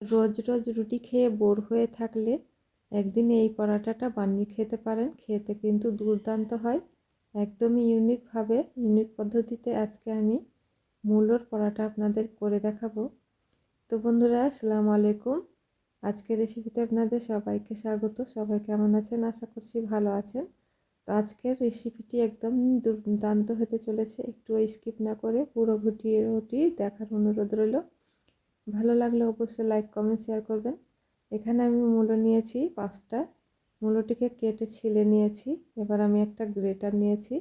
রোজ রোজ রুটি খেয়ে বোর হয়ে থাকলে একদিন এই পরাটাটা বানিয়ে খেতে পারেন। খেতে কিন্তু দুর্দান্ত হয়। একদমই ইউনিকভাবে ইউনিক পদ্ধতিতে আজকে আমি মূলোর পরাটা আপনাদের করে দেখাবো। তো বন্ধুরা, আসসালামু আলাইকুম। আজকের রেসিপিতে আপনাদের সবাইকে স্বাগত। সবাই কেমন আছেন? আশা করছি ভালো আছেন। তো আজকের রেসিপিটি একদম দুর্দান্ত হতে চলেছে। একটু স্কিপ না করে পুরো ভুটিয়ে ভিডিওটি দেখার অনুরোধ রইল। ভালো লাগলে অবশ্যই লাইক কমেন্ট শেয়ার করবেন। এখানে আমি মূলো নিয়েছি পাঁচটা। মূলোটিকে কেটে ছিলে নিয়েছি। এবার আমি একটা গ্রেটার নিয়েছি।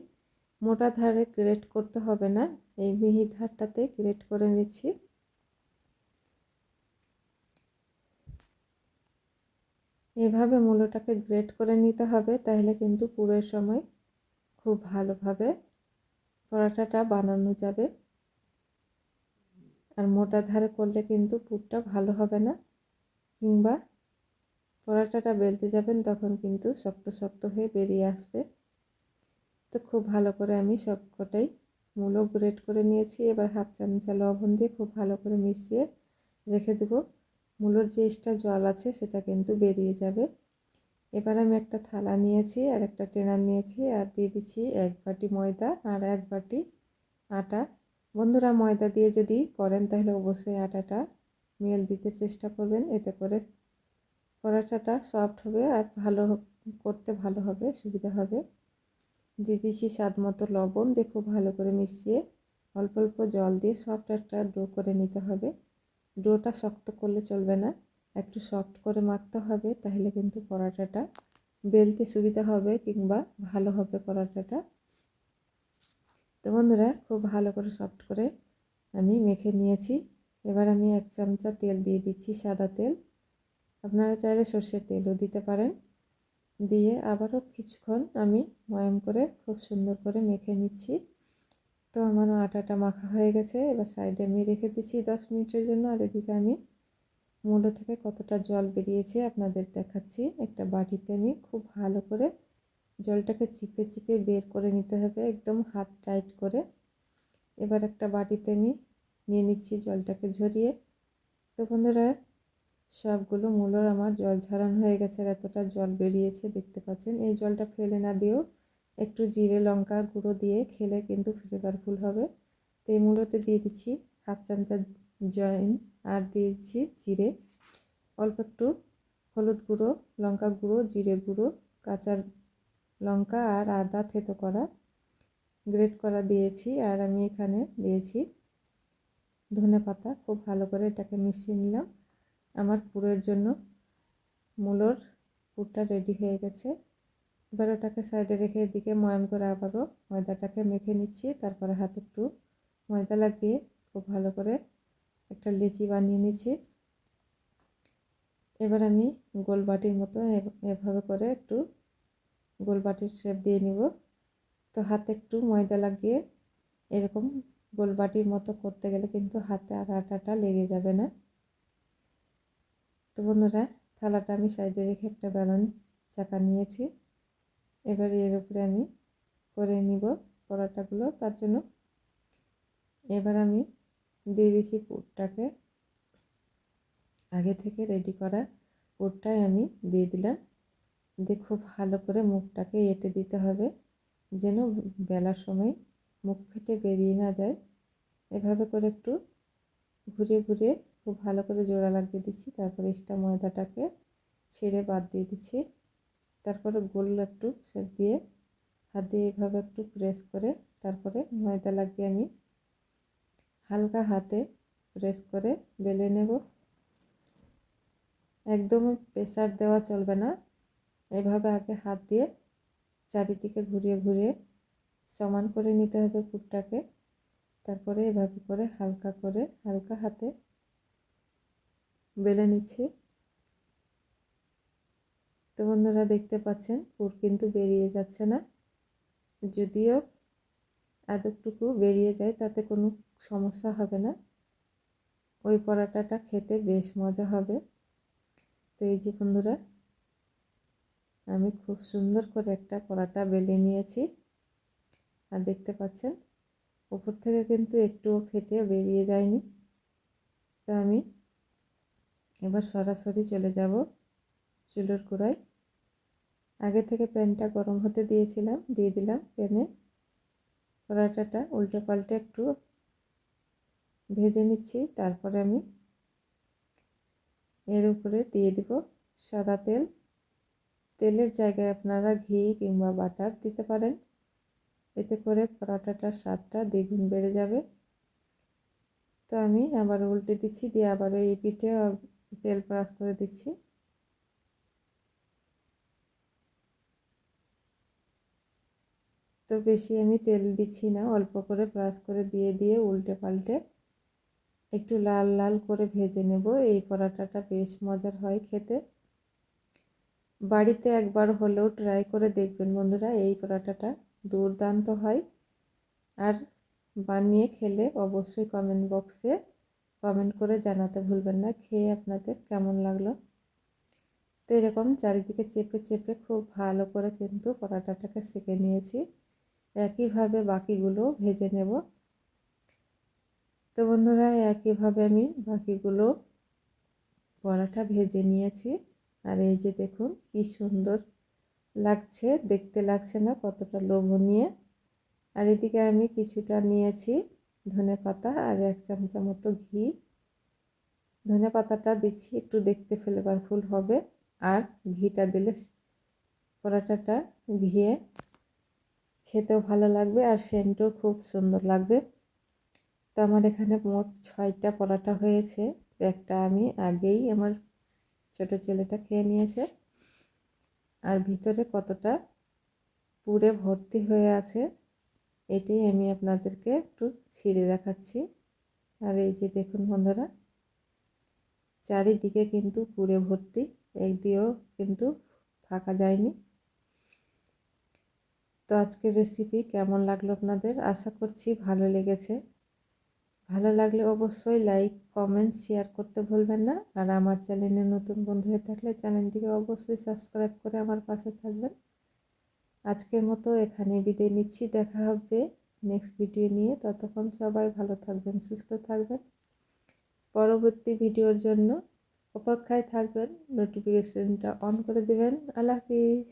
মোটা ধারে গ্রেট করতে হবে না। এই মিহি ধারটাতে গ্রেট করে নিচ্ছি। এভাবে মূলোটাকে গ্রেট করে নিতে হবে, তাহলে কিন্তু পুরের সময় খুব ভালোভাবে পরাটাটা বানানো যাবে। আর মোটা ধারে করলে কিন্তু পুরটা ভালো হবে না। কিংবা পরাটাটা বেলতে যাবেন তখন কিন্তু শক্ত শক্ত হয়ে বেরিয়ে আসবে। তো খুব ভালো করে আমি সব কটাই মূলো গ্রেট করে নিয়েছি। এবার হাফ চামচা লবণ দিয়ে খুব ভালো করে মিশিয়ে রেখে দেবো। মূলোর যে এক্সট্রা জল আছে সেটা কিন্তু বেরিয়ে যাবে। এবার আমি একটা থালা নিয়েছি আর একটা টেনার নিয়েছি। আর দিয়ে দিচ্ছি এক বাটি ময়দা আর এক বাটি আটা। বন্ধুরা ময়দা দিয়ে যদি করেন, তাহলে অবশ্যই আটাটা মেল দিতে চেষ্টা করবেন। এতে করে পরাটাটা সফট হবে আর ভালো করতে ভালো হবে, সুবিধা হবে। দিয়ে দিচ্ছি স্বাদ মতো লবণ দিয়ে খুব ভালো করে মিশিয়ে অল্প অল্প জল দিয়ে সফট একটা ডো করে নিতে হবে। ডোটা শক্ত করলে চলবে না, একটু সফট করে মাখতে হবে, তাহলে কিন্তু পরাটাটা বেলতে সুবিধা হবে কিংবা ভালো হবে পরাটাটা। তো বন্ধুরা, খুব ভালো করে সফট করে আমি মেখে নিয়েছি। এবার আমি এক চামচা তেল দিয়ে দিচ্ছি সাদা তেল। আপনারা চাইলে সর্ষের তেলও দিতে পারেন। দিয়ে আবারও কিছুক্ষণ আমি ময়াম করে খুব সুন্দর করে মেখে নিচ্ছি। তো আমার আটাটা মাখা হয়ে গেছে। এবার সাইডে আমি রেখে দিচ্ছি দশ মিনিটের জন্য। আর এদিকে আমি মূলো থেকে কতটা জল বেরিয়েছে আপনাদের দেখাচ্ছি। একটা বাটিতে আমি খুব ভালো করে জলটাকে চিপে চিপে বের করে নিতে হবে, একদম হাত টাইট করে। এবার একটা বাটিতে আমি নিয়ে নিচ্ছি জলটাকে ঝরিয়ে। তো বন্ধুরা, সবগুলো মূলর আমার জল ঝরানো হয়ে গেছে, আর এতটা জল বেরিয়েছে, দেখতে পাচ্ছেন। এই জলটা ফেলে না দিয়েও একটু জিরে লঙ্কা গুঁড়ো দিয়ে খেলে কিন্তু ফ্লেভারফুল হবে। তো এই মূলোতে দিয়ে দিচ্ছি হাফ চামচা জয়েন, আর দিয়েছি জিরে। অল্প একটু হলুদ গুঁড়ো, লঙ্কা গুঁড়ো, জিরে গুঁড়ো কাঁচা লঙ্কা আর আদা থেতো করা, গ্রেট করা দিয়েছি আর আমি এখানে দিয়েছি ধনে পাতা। খুব ভালো করে এটাকে মিশিয়ে নিলাম। আমার পুরের জন্য মূলোর পুরটা রেডি হয়ে গেছে। এবার ওটাকে সাইডে রেখে এদিকে ময়াম করে আবারও ময়দাটাকে মেখে নিচ্ছি। তারপরে হাতে একটু ময়দা লাগিয়ে খুব ভালো করে একটা লিচি বানিয়ে নিচ্ছি। এবার আমি গোল বাটির মতো এভাবে করে একটু গোল বাটির শেপ দিয়ে নিব। তো হাতে একটু ময়দা লাগিয়ে এরকম গোল বাটির মতো করতে গেলে কিন্তু হাতে আর আটাটা লেগে যাবে না। তো বন্ধুরা, থালাটা আমি সাইডে রেখে একটা ব্যালন চাকা নিয়েছি। এবার এর উপরে আমি করে নিব পরোটাগুলো, তার জন্য এবার আমি দিয়ে দিচ্ছি পুরটাকে। আগে থেকে রেডি করা পুরটাই আমি দিয়ে দিলাম। দিয়ে খুব ভালো করে মুখটাকে এঁটে দিতে হবে, যেন বেলার সময় মুখ ফেটে বেরিয়ে না যায়। এভাবে করে একটু ঘুরে ঘুরে খুব ভালো করে জোড়া লাগিয়ে দিচ্ছি, তারপরে এক্সট্রা ময়দাটাকে ছেড়ে বাদ দিয়ে দিচ্ছি। তারপরে গোল একটু সেপ দিয়ে হাত দিয়ে এভাবে একটু প্রেস করে তারপরে ময়দা লাগিয়ে আমি হালকা হাতে প্রেস করে বেলে নেব। একদম প্রেসার দেওয়া চলবে না। এভাবে আগে হাত দিয়ে চারিদিকে ঘুরিয়ে ঘুরিয়ে সমান করে নিতে হবে পুরটাকে তারপরে এভাবে করে হালকা করে হালকা হাতে বেলে নিচ্ছি। তো বন্ধুরা দেখতে পাচ্ছেন, পুর কিন্তু বেরিয়ে যাচ্ছে না। যদিও এতটুকু বেরিয়ে যায়, তাতে কোনো সমস্যা হবে না। ওই পরাটাটা খেতে বেশ মজা হবে। তো এই যে বন্ধুরা আমি খুব সুন্দর করে একটা পরাটা বেলে নিয়েছি। আর দেখতে পাচ্ছেন উপর থেকে কিন্তু একটুও ফেটে বেরিয়ে যায়নি। তো আমি এবার সরাসরি চলে যাব চুলোর কুড়ায় আগে থেকে প্যানটা গরম হতে দিয়েছিলাম, দিয়ে দিলাম প্যানে। পরাটাটা উল্টে পাল্টে একটু ভেজে নিচ্ছি, তারপরে আমি এর উপরে দিয়ে দিব সাদা তেল। তেলের জায়গায় আপনারা ঘি কিংবা বাটার দিতে পারেন। এতে করে পরোটাটার স্বাদটা দ্বিগুণ বেড়ে যাবে। তো আমি আবার উল্টে দিচ্ছি, দিয়ে আবারও এই পিঠে তেল ব্রাশ করে দিচ্ছি। তো বেশি আমি তেল দিচ্ছি না, অল্প করে ব্রাশ করে দিয়ে দিয়ে উল্টে পাল্টে একটু লাল লাল করে ভেজে নেব। এই পরোটাটা বেশ মজার হয় খেতে। বাড়িতে একবার হলেও ট্রাই করে দেখবেন বন্ধুরা, এই পরোটাটা দুর্দান্ত হয়। আর বানিয়ে খেলে অবশ্যই কমেন্ট বক্সে কমেন্ট করে জানাতে ভুলবেন না, খেয়ে আপনাদের কেমন লাগল? তো এরকম চারিদিকে চেপে চেপে খুব ভালো করে কিন্তু পরোটাটাকে সেঁকে নিয়েছি। একইভাবে বাকিগুলো ভেজে নেব। তো বন্ধুরা, একইভাবে আমি বাকিগুলো পরাটা ভেজে নিয়েছি। আর এই যে দেখুন, কি সুন্দর লাগছে, দেখতে লাগছে না কতটা লোভনীয়। আর এদিকে আমি কিছুটা নিয়েছি ধনে পাতা আর এক চামচা মতো ঘি। ধনে পাতাটা দিচ্ছি, একটু দেখতে ফ্লেভারফুল হবে। আর ঘিটা দিলে পরোটাটা ঘিয়ে খেতেও ভালো লাগবে আর সেন্টও খুব সুন্দর লাগবে। তো আমার এখানে মোট ছয়টা পরোটা হয়েছে। একটা আমি আগেই আমার ছোট ছেলেটা খেয়ে নিয়েছে। আর ভিতরে কতটা পুরে ভর্তি হয়ে আছে, এটাই আমি আপনাদেরকে একটু ছিঁড়ে দেখাচ্ছি। আর এই যে দেখুন বন্ধুরা, চারিদিকে কিন্তু পুরে ভর্তি একদিকেও কিন্তু ফাঁকা যায়নি। তো আজকের রেসিপি কেমন লাগল আপনাদের? আশা করছি ভালো লেগেছে। ভালো লাগলে অবশ্যই লাইক কমেন্ট শেয়ার করতে ভুলবেন না। আর আমার চ্যানেলে নতুন বন্ধু হয়ে থাকলে চ্যানেলটিকে অবশ্যই সাবস্ক্রাইব করে আমার পাশে থাকবেন। আজকের মতো এখানে বিদায় নিচ্ছি। দেখা হবে নেক্সট ভিডিও নিয়ে। ততক্ষণ সবাই ভালো থাকবেন, সুস্থ থাকবেন। পরবর্তী ভিডিওর জন্য অপেক্ষায় থাকবেন। নোটিফিকেশনটা অন করে দেবেন। আল্লাহ হাফিজ।